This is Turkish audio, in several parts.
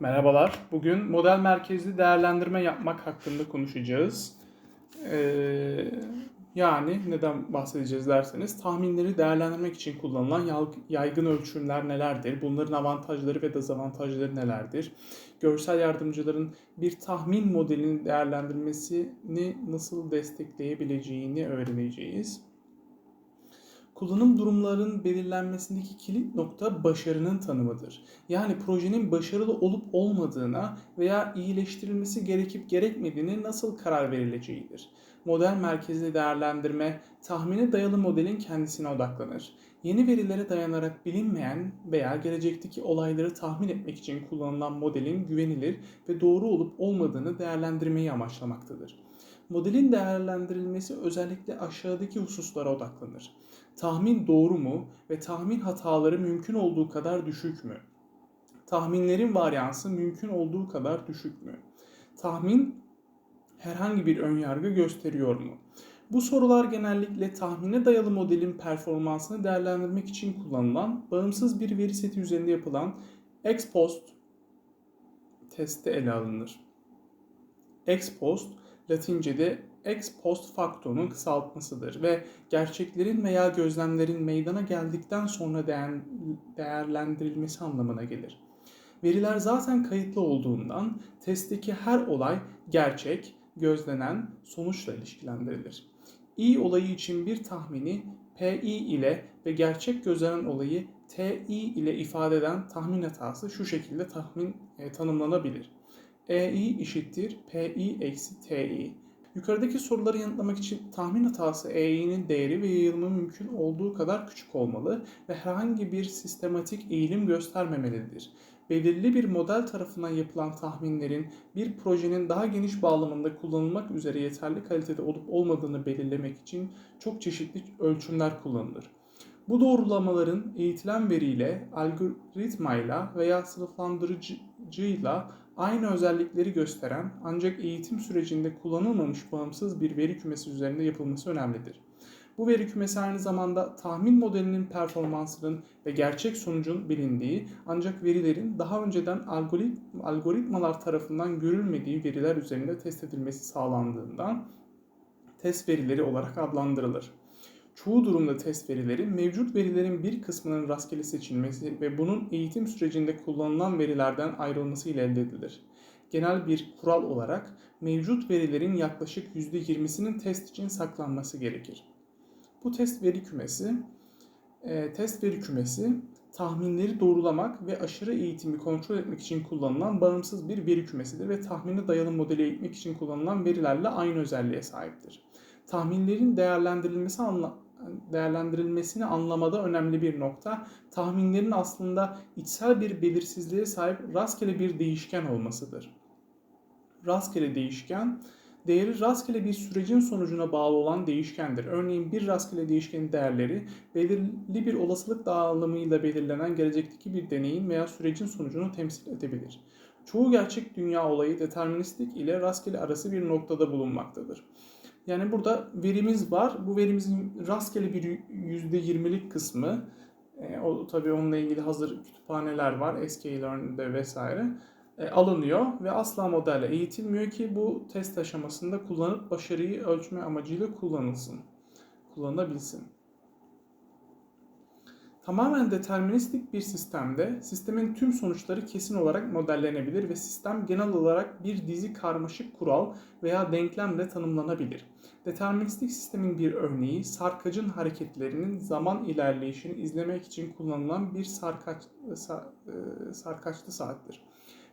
Merhabalar. Bugün model merkezli değerlendirme yapmak hakkında konuşacağız. Ee, yani neden bahsedeceğiz derseniz tahminleri değerlendirmek için kullanılan yaygın ölçümler nelerdir? Bunların avantajları ve dezavantajları nelerdir? Görsel yardımcıların bir tahmin modelinin değerlendirmesini nasıl destekleyebileceğini öğreneceğiz. Kullanım durumlarının belirlenmesindeki kilit nokta başarının tanımıdır. Yani projenin başarılı olup olmadığına veya iyileştirilmesi gerekip gerekmediğine nasıl karar verileceğidir. Model merkezli değerlendirme, tahmine dayalı modelin kendisine odaklanır. Yeni verilere dayanarak bilinmeyen veya gelecekteki olayları tahmin etmek için kullanılan modelin güvenilir ve doğru olup olmadığını değerlendirmeyi amaçlamaktadır. Modelin değerlendirilmesi özellikle aşağıdaki hususlara odaklanır. Tahmin doğru mu ve tahmin hataları mümkün olduğu kadar düşük mü? Tahminlerin varyansı mümkün olduğu kadar düşük mü? Tahmin herhangi bir önyargı gösteriyor mu? Bu sorular genellikle tahmine dayalı modelin performansını değerlendirmek için kullanılan bağımsız bir veri seti üzerinde yapılan ex post testi ele alınır. Ex post Latince'de ex post facto'nun kısaltmasıdır ve gerçeklerin veya gözlemlerin meydana geldikten sonra değer- değerlendirilmesi anlamına gelir. Veriler zaten kayıtlı olduğundan testteki her olay gerçek, gözlenen sonuçla ilişkilendirilir. i olayı için bir tahmini pi ile ve gerçek gözlenen olayı ti ile ifade eden tahmin hatası şu şekilde tahmin e, tanımlanabilir. EI eşittir PI eksi TI. Yukarıdaki soruları yanıtlamak için tahmin hatası EI'nin değeri ve yayılımı mümkün olduğu kadar küçük olmalı ve herhangi bir sistematik eğilim göstermemelidir. Belirli bir model tarafından yapılan tahminlerin bir projenin daha geniş bağlamında kullanılmak üzere yeterli kalitede olup olmadığını belirlemek için çok çeşitli ölçümler kullanılır. Bu doğrulamaların eğitilen veriyle, algoritmayla veya sınıflandırıcıyla aynı özellikleri gösteren ancak eğitim sürecinde kullanılmamış bağımsız bir veri kümesi üzerinde yapılması önemlidir. Bu veri kümesi aynı zamanda tahmin modelinin performansının ve gerçek sonucun bilindiği ancak verilerin daha önceden algorit- algoritmalar tarafından görülmediği veriler üzerinde test edilmesi sağlandığından test verileri olarak adlandırılır. Çoğu durumda test verileri mevcut verilerin bir kısmının rastgele seçilmesi ve bunun eğitim sürecinde kullanılan verilerden ayrılması ile elde edilir. Genel bir kural olarak mevcut verilerin yaklaşık %20'sinin test için saklanması gerekir. Bu test veri kümesi, e, test veri kümesi tahminleri doğrulamak ve aşırı eğitimi kontrol etmek için kullanılan bağımsız bir veri kümesidir ve tahmine dayalı modeli eğitmek için kullanılan verilerle aynı özelliğe sahiptir. Tahminlerin değerlendirilmesi anla değerlendirilmesini anlamada önemli bir nokta. Tahminlerin aslında içsel bir belirsizliğe sahip rastgele bir değişken olmasıdır. Rastgele değişken, değeri rastgele bir sürecin sonucuna bağlı olan değişkendir. Örneğin bir rastgele değişkenin değerleri belirli bir olasılık dağılımıyla belirlenen gelecekteki bir deneyin veya sürecin sonucunu temsil edebilir. Çoğu gerçek dünya olayı deterministik ile rastgele arası bir noktada bulunmaktadır. Yani burada verimiz var. Bu verimizin rastgele bir %20'lik kısmı e, o tabii onunla ilgili hazır kütüphaneler var. SKLearn'de vesaire e, alınıyor ve asla modelle eğitilmiyor ki bu test aşamasında kullanıp başarıyı ölçme amacıyla kullanılsın. Kullanılabilsin. Tamamen deterministik bir sistemde sistemin tüm sonuçları kesin olarak modellenebilir ve sistem genel olarak bir dizi karmaşık kural veya denklemle tanımlanabilir. Deterministik sistemin bir örneği sarkacın hareketlerinin zaman ilerleyişini izlemek için kullanılan bir sarkaç, sa- e, sarkaçlı saattir.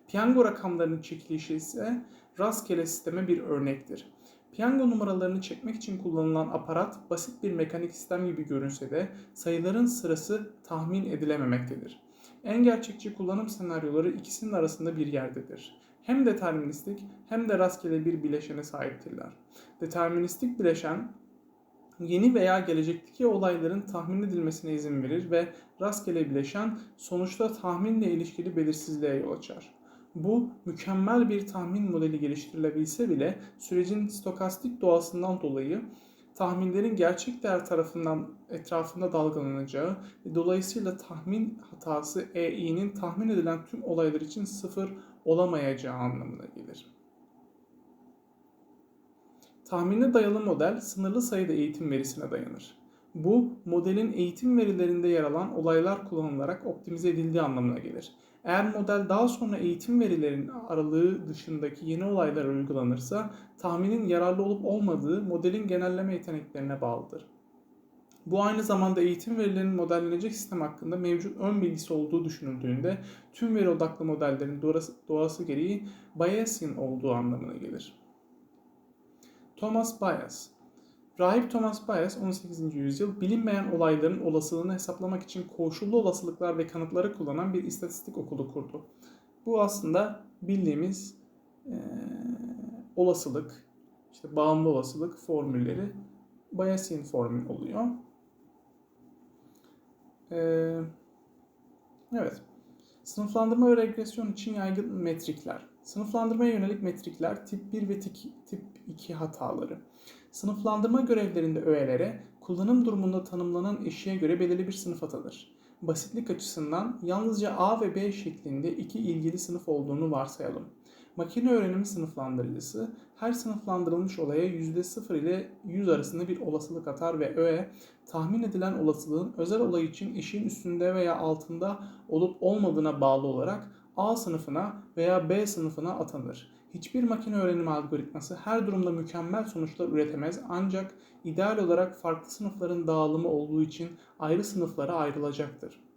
Piyango rakamlarının çekilişi ise rastgele sisteme bir örnektir. Piyango numaralarını çekmek için kullanılan aparat basit bir mekanik sistem gibi görünse de sayıların sırası tahmin edilememektedir. En gerçekçi kullanım senaryoları ikisinin arasında bir yerdedir. Hem deterministik hem de rastgele bir bileşene sahiptirler. Deterministik bileşen yeni veya gelecekteki olayların tahmin edilmesine izin verir ve rastgele bileşen sonuçta tahminle ilişkili belirsizliğe yol açar. Bu mükemmel bir tahmin modeli geliştirilebilse bile sürecin stokastik doğasından dolayı tahminlerin gerçek değer tarafından etrafında dalgalanacağı ve dolayısıyla tahmin hatası EI'nin tahmin edilen tüm olaylar için sıfır olamayacağı anlamına gelir. Tahmine dayalı model sınırlı sayıda eğitim verisine dayanır. Bu, modelin eğitim verilerinde yer alan olaylar kullanılarak optimize edildiği anlamına gelir. Eğer model daha sonra eğitim verilerinin aralığı dışındaki yeni olaylara uygulanırsa, tahminin yararlı olup olmadığı modelin genelleme yeteneklerine bağlıdır. Bu aynı zamanda eğitim verilerinin modellenecek sistem hakkında mevcut ön bilgisi olduğu düşünüldüğünde tüm veri odaklı modellerin doğası, gereği Bayesian olduğu anlamına gelir. Thomas Bayes Rahip Thomas Bayes 18. yüzyıl bilinmeyen olayların olasılığını hesaplamak için koşullu olasılıklar ve kanıtları kullanan bir istatistik okulu kurdu. Bu aslında bildiğimiz e, olasılık, işte bağımlı olasılık formülleri Bayesian formül oluyor. E, evet. Sınıflandırma ve regresyon için yaygın metrikler. Sınıflandırmaya yönelik metrikler tip 1 ve tip 2 hataları. Sınıflandırma görevlerinde öğelere kullanım durumunda tanımlanan eşiğe göre belirli bir sınıf atanır. Basitlik açısından yalnızca A ve B şeklinde iki ilgili sınıf olduğunu varsayalım. Makine öğrenimi sınıflandırıcısı her sınıflandırılmış olaya %0 ile 100 arasında bir olasılık atar ve öğe tahmin edilen olasılığın özel olay için eşiğin üstünde veya altında olup olmadığına bağlı olarak A sınıfına veya B sınıfına atanır. Hiçbir makine öğrenimi algoritması her durumda mükemmel sonuçlar üretemez ancak ideal olarak farklı sınıfların dağılımı olduğu için ayrı sınıflara ayrılacaktır.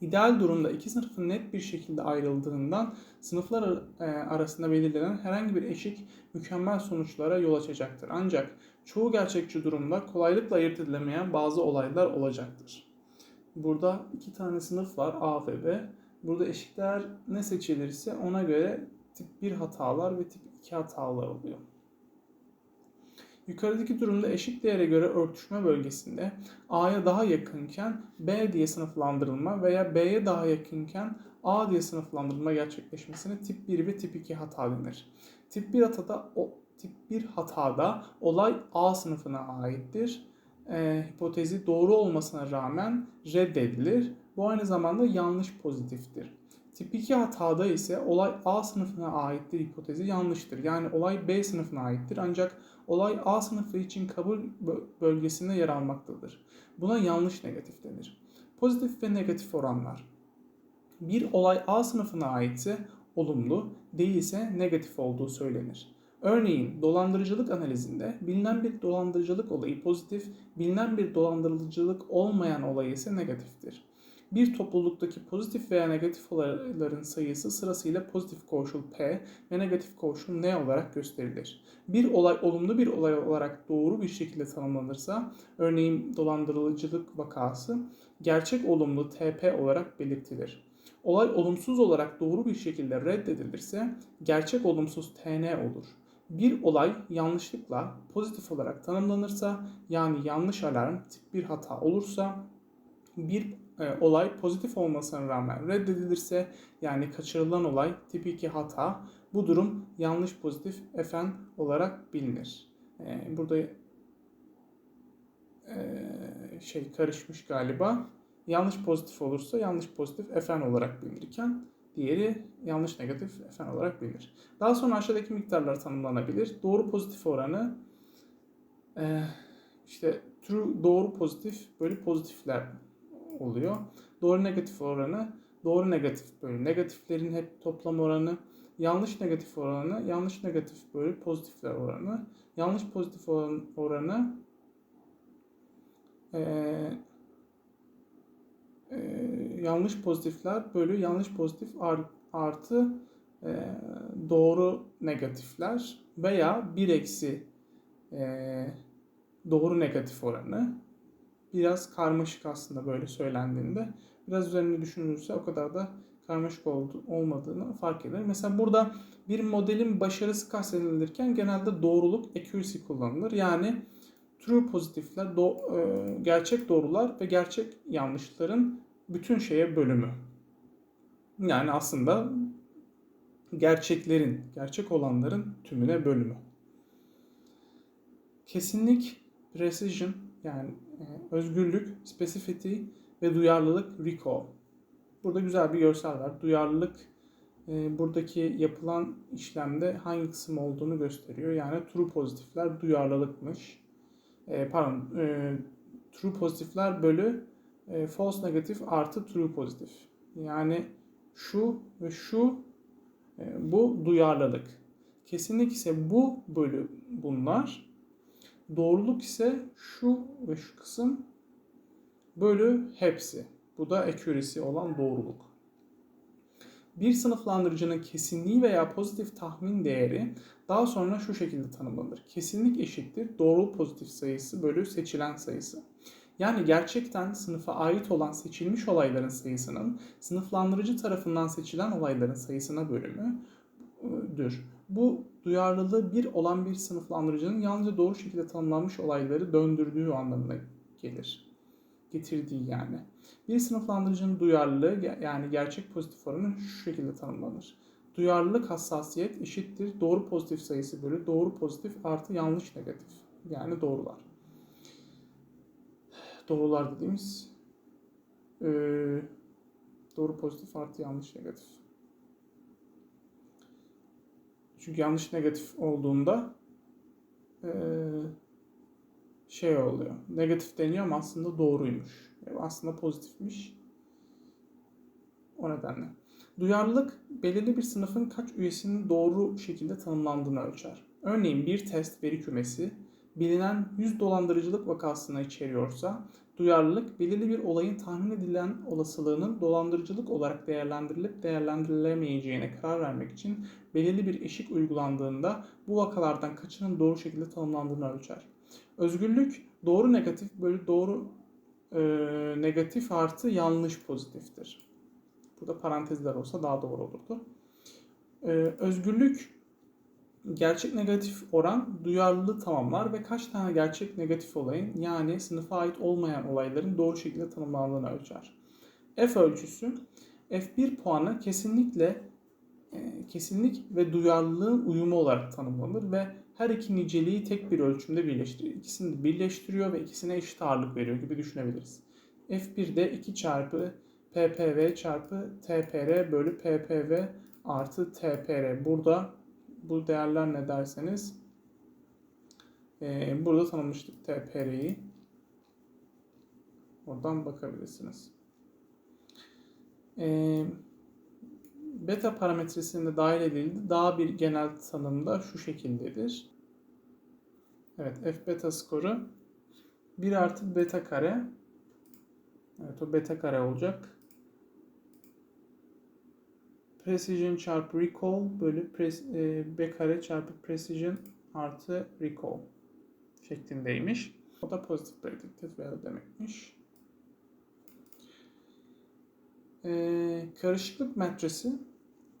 İdeal durumda iki sınıfın net bir şekilde ayrıldığından sınıflar e, arasında belirlenen herhangi bir eşik mükemmel sonuçlara yol açacaktır. Ancak çoğu gerçekçi durumda kolaylıkla ayırt edilemeyen bazı olaylar olacaktır. Burada iki tane sınıf var A ve B. Burada eşikler ne seçilirse ona göre tip 1 hatalar ve tip 2 hatalar oluyor. Yukarıdaki durumda eşik değere göre örtüşme bölgesinde A'ya daha yakınken B diye sınıflandırılma veya B'ye daha yakınken A diye sınıflandırılma gerçekleşmesine tip 1 ve tip 2 hata denir. Tip 1 hatada o tip 1 hatada olay A sınıfına aittir. Ee, hipotezi doğru olmasına rağmen reddedilir. Bu aynı zamanda yanlış pozitiftir. Tip 2 hatada ise olay A sınıfına aittir hipotezi yanlıştır. Yani olay B sınıfına aittir ancak olay A sınıfı için kabul bölgesinde yer almaktadır. Buna yanlış negatif denir. Pozitif ve negatif oranlar. Bir olay A sınıfına aitse olumlu, değilse negatif olduğu söylenir. Örneğin dolandırıcılık analizinde bilinen bir dolandırıcılık olayı pozitif, bilinen bir dolandırıcılık olmayan olay ise negatiftir bir topluluktaki pozitif veya negatif olayların sayısı sırasıyla pozitif koşul P ve negatif koşul N olarak gösterilir. Bir olay olumlu bir olay olarak doğru bir şekilde tanımlanırsa, örneğin dolandırıcılık vakası, gerçek olumlu TP olarak belirtilir. Olay olumsuz olarak doğru bir şekilde reddedilirse, gerçek olumsuz TN olur. Bir olay yanlışlıkla pozitif olarak tanımlanırsa, yani yanlış alarm tip bir hata olursa, bir e, olay pozitif olmasına rağmen reddedilirse yani kaçırılan olay tip 2 hata bu durum yanlış pozitif FN olarak bilinir. E, burada e, şey karışmış galiba. Yanlış pozitif olursa yanlış pozitif FN olarak bilinirken diğeri yanlış negatif FN olarak bilinir. Daha sonra aşağıdaki miktarlar tanımlanabilir. Doğru pozitif oranı e, işte true doğru pozitif bölü pozitifler oluyor. Doğru negatif oranı doğru negatif bölü. Negatiflerin hep toplam oranı, yanlış negatif oranı, yanlış negatif bölü pozitifler oranı, yanlış pozitif oran, oranı e, e, yanlış pozitifler bölü yanlış pozitif artı e, doğru negatifler veya 1 eksi e, doğru negatif oranı biraz karmaşık aslında böyle söylendiğinde. Biraz üzerinde düşünülürse o kadar da karmaşık oldu, olmadığını fark eder. Mesela burada bir modelin başarısı kastedilirken genelde doğruluk, accuracy kullanılır. Yani true pozitifler, do, e, gerçek doğrular ve gerçek yanlışların bütün şeye bölümü. Yani aslında gerçeklerin, gerçek olanların tümüne bölümü. Kesinlik precision yani özgürlük, specificity ve duyarlılık recall. Burada güzel bir görsel var. Duyarlılık e, buradaki yapılan işlemde hangi kısım olduğunu gösteriyor. Yani true pozitifler duyarlılıkmış. E, pardon, e, true pozitifler bölü false negatif artı true pozitif. Yani şu ve şu bu duyarlılık. Kesinlik ise bu bölü bunlar. Doğruluk ise şu ve şu kısım bölü hepsi. Bu da accuracy olan doğruluk. Bir sınıflandırıcının kesinliği veya pozitif tahmin değeri daha sonra şu şekilde tanımlanır. Kesinlik eşittir doğruluk pozitif sayısı bölü seçilen sayısı. Yani gerçekten sınıfa ait olan seçilmiş olayların sayısının sınıflandırıcı tarafından seçilen olayların sayısına bölümüdür. Bu duyarlılığı bir olan bir sınıflandırıcının yalnızca doğru şekilde tanımlanmış olayları döndürdüğü anlamına gelir. Getirdiği yani. Bir sınıflandırıcının duyarlılığı yani gerçek pozitif oranı şu şekilde tanımlanır. Duyarlılık hassasiyet eşittir doğru pozitif sayısı bölü doğru pozitif artı yanlış negatif. Yani doğrular. Doğrular dediğimiz e, doğru pozitif artı yanlış negatif. Çünkü yanlış negatif olduğunda e, şey oluyor. Negatif deniyor ama aslında doğruymuş. Yani aslında pozitifmiş. O nedenle. Duyarlılık belirli bir sınıfın kaç üyesinin doğru şekilde tanımlandığını ölçer. Örneğin bir test veri kümesi bilinen 100 dolandırıcılık vakasını içeriyorsa duyarlılık belirli bir olayın tahmin edilen olasılığının dolandırıcılık olarak değerlendirilip değerlendirilemeyeceğine karar vermek için belirli bir eşik uygulandığında bu vakalardan kaçının doğru şekilde tanımlandığını ölçer. Özgürlük doğru negatif bölü doğru e, negatif artı yanlış pozitiftir. Burada parantezler olsa daha doğru olurdu. E, özgürlük gerçek negatif oran duyarlılığı tamamlar ve kaç tane gerçek negatif olayın yani sınıfa ait olmayan olayların doğru şekilde tanımlandığını ölçer. F ölçüsü F1 puanı kesinlikle e, kesinlik ve duyarlılığın uyumu olarak tanımlanır ve her iki niceliği tek bir ölçümde birleştiriyor. İkisini birleştiriyor ve ikisine eşit ağırlık veriyor gibi düşünebiliriz. F1'de 2 çarpı PPV çarpı TPR bölü PPV artı TPR. Burada bu değerler ne derseniz e, burada tanımıştık TPR'yi. Oradan bakabilirsiniz. E, beta parametresinde dahil edildi. Daha bir genel tanımda şu şekildedir. Evet f beta skoru 1 artı beta kare. Evet o beta kare olacak. Precision çarpı recall bölü pres, e, b kare çarpı precision artı recall şeklindeymiş. O da pozitif predicted value demekmiş. Ee, karışıklık metresi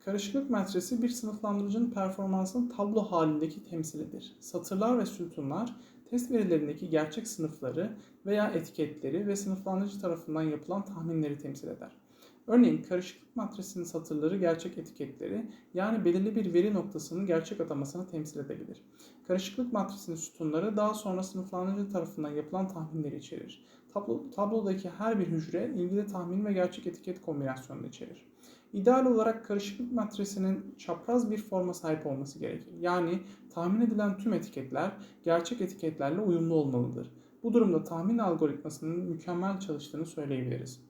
Karışıklık metresi bir sınıflandırıcının performansının tablo halindeki temsilidir. Satırlar ve sütunlar test verilerindeki gerçek sınıfları veya etiketleri ve sınıflandırıcı tarafından yapılan tahminleri temsil eder. Örneğin karışıklık matrisinin satırları gerçek etiketleri yani belirli bir veri noktasının gerçek atamasını temsil edebilir. Karışıklık matrisinin sütunları daha sonra sınıflandırıcı tarafından yapılan tahminleri içerir. Tablo, tablodaki her bir hücre ilgili tahmin ve gerçek etiket kombinasyonunu içerir. İdeal olarak karışıklık matrisinin çapraz bir forma sahip olması gerekir. Yani tahmin edilen tüm etiketler gerçek etiketlerle uyumlu olmalıdır. Bu durumda tahmin algoritmasının mükemmel çalıştığını söyleyebiliriz.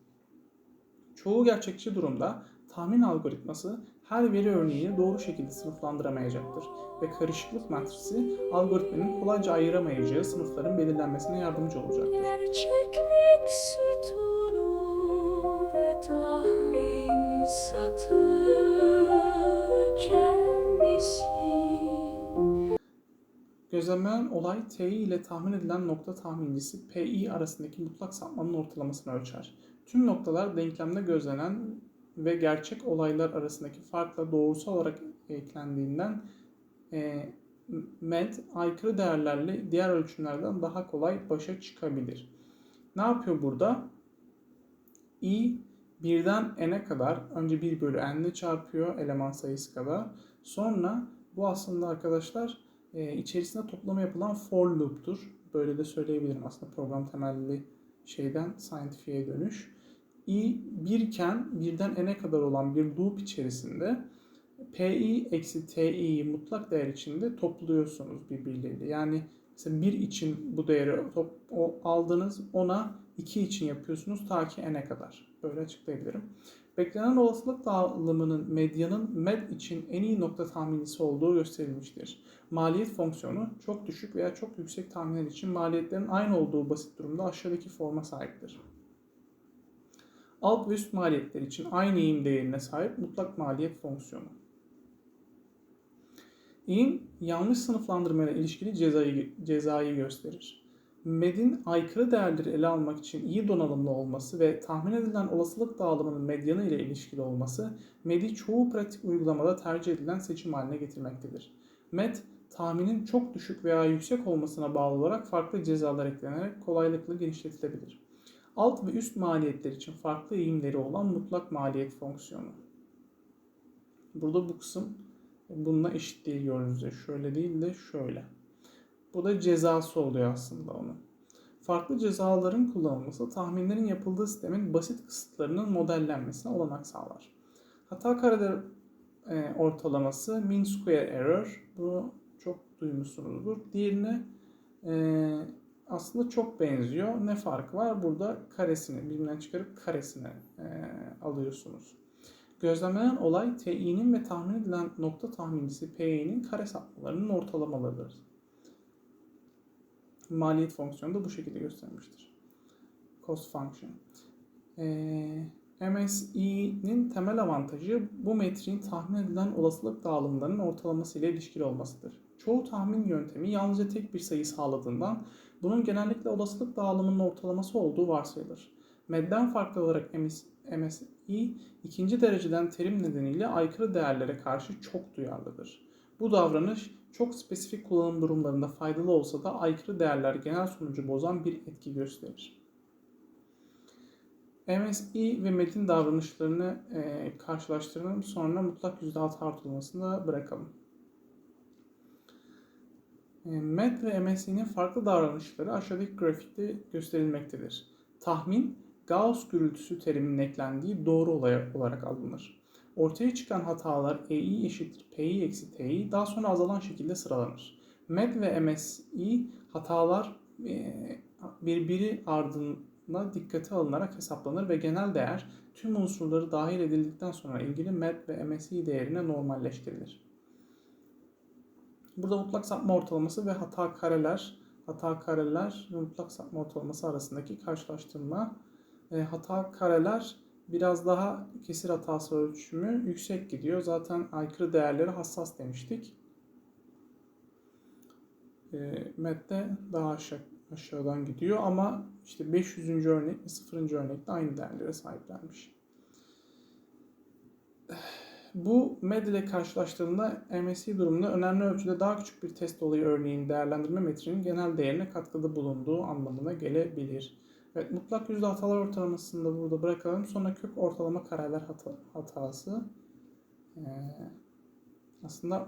Çoğu gerçekçi durumda tahmin algoritması her veri örneğini doğru şekilde sınıflandıramayacaktır ve karışıklık matrisi algoritmanın kolayca ayıramayacağı sınıfların belirlenmesine yardımcı olacaktır. Gözlemlenen olay TI ile tahmin edilen nokta tahmincisi PI arasındaki mutlak sapmanın ortalamasını ölçer. Tüm noktalar denklemde gözlenen ve gerçek olaylar arasındaki farkla doğrusal olarak eklendiğinden e, MED aykırı değerlerle diğer ölçümlerden daha kolay başa çıkabilir. Ne yapıyor burada? i birden n'e kadar önce 1 bölü n'le çarpıyor eleman sayısı kadar. Sonra bu aslında arkadaşlar e, içerisinde toplama yapılan for loop'tur. böyle de söyleyebilirim aslında program temelli şeyden scientific'e dönüş. İ 1 iken birden n'e kadar olan bir loop içerisinde pi eksi ti'yi mutlak değer içinde topluyorsunuz birbirleriyle. Yani mesela 1 için bu değeri top, o aldınız ona 2 için yapıyorsunuz ta ki n'e kadar. Böyle açıklayabilirim. Beklenen olasılık dağılımının medyanın med için en iyi nokta tahminisi olduğu gösterilmiştir. Maliyet fonksiyonu çok düşük veya çok yüksek tahminler için maliyetlerin aynı olduğu basit durumda aşağıdaki forma sahiptir. Alt ve üst maliyetler için aynı eğim değerine sahip mutlak maliyet fonksiyonu. Eğim yanlış sınıflandırmayla ilişkili cezayı, cezayı gösterir. MED'in aykırı değerleri ele almak için iyi donanımlı olması ve tahmin edilen olasılık dağılımının medyanı ile ilişkili olması MED'i çoğu pratik uygulamada tercih edilen seçim haline getirmektedir. MED, tahminin çok düşük veya yüksek olmasına bağlı olarak farklı cezalar eklenerek kolaylıkla genişletilebilir. Alt ve üst maliyetler için farklı eğimleri olan mutlak maliyet fonksiyonu. Burada bu kısım bununla eşit değil gördüğünüz üzere. Şöyle değil de şöyle. Bu da cezası oluyor aslında onun. Farklı cezaların kullanılması tahminlerin yapıldığı sistemin basit kısıtlarının modellenmesine olanak sağlar. Hata kareleri e, ortalaması mean square error. Bunu çok duymuşsunuzdur. Diğerine e, aslında çok benziyor. Ne farkı var? Burada karesini birbirinden çıkarıp karesini e, alıyorsunuz. Gözlemlenen olay TI'nin ve tahmin edilen nokta tahmincisi PI'nin kare sapmalarının ortalamalarıdır. Maliyet fonksiyonu da bu şekilde göstermiştir. Cost function. Ee, MSE'nin temel avantajı bu metriğin tahmin edilen olasılık dağılımlarının ortalaması ile ilişkili olmasıdır. Çoğu tahmin yöntemi yalnızca tek bir sayı sağladığından bunun genellikle olasılık dağılımının ortalaması olduğu varsayılır. MED'den farklı olarak MSE ikinci dereceden terim nedeniyle aykırı değerlere karşı çok duyarlıdır. Bu davranış çok spesifik kullanım durumlarında faydalı olsa da aykırı değerler genel sonucu bozan bir etki gösterir. MSI ve MED'in davranışlarını e, karşılaştıralım sonra mutlak yüzde hata ortalamasını da bırakalım. E, MED ve MSI'nin farklı davranışları aşağıdaki grafikte gösterilmektedir. Tahmin, Gauss gürültüsü teriminin eklendiği doğru olay olarak alınır. Ortaya çıkan hatalar EI eşittir PI eksi TI daha sonra azalan şekilde sıralanır. MED ve MSI hatalar e, birbiri ardına dikkate alınarak hesaplanır ve genel değer tüm unsurları dahil edildikten sonra ilgili MED ve MSI değerine normalleştirilir. Burada mutlak sapma ortalaması ve hata kareler, hata kareler ve mutlak sapma ortalaması arasındaki karşılaştırma. E, hata kareler biraz daha kesir hatası ölçümü yüksek gidiyor. Zaten aykırı değerleri hassas demiştik. E, MED'de daha aşağı, aşağıdan gidiyor ama işte 500. örnek ve 0. örnekte aynı değerlere sahiplermiş. Bu MED ile karşılaştığında MSI durumunda önemli ölçüde daha küçük bir test olayı örneğin değerlendirme metriğinin genel değerine katkıda bulunduğu anlamına gelebilir. Evet, mutlak yüzde hatalar ortalamasını da burada bırakalım. Sonra kök ortalama kareler hata, hatası. Ee, aslında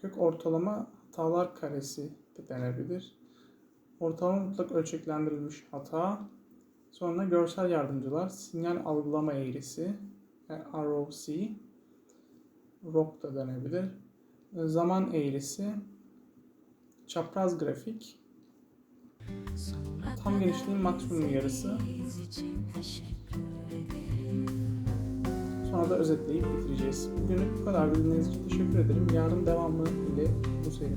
kök ortalama hatalar karesi de denebilir. Ortalama mutlak ölçeklendirilmiş hata. Sonra görsel yardımcılar, sinyal algılama eğrisi, ROC, ROC da denebilir. Zaman eğrisi, çapraz grafik, tam genişliğin maksimum yarısı. Sonra da özetleyip bitireceğiz. Bugünlük bu kadar. Dinlediğiniz için teşekkür ederim. Yarın devamlı ile bu seri.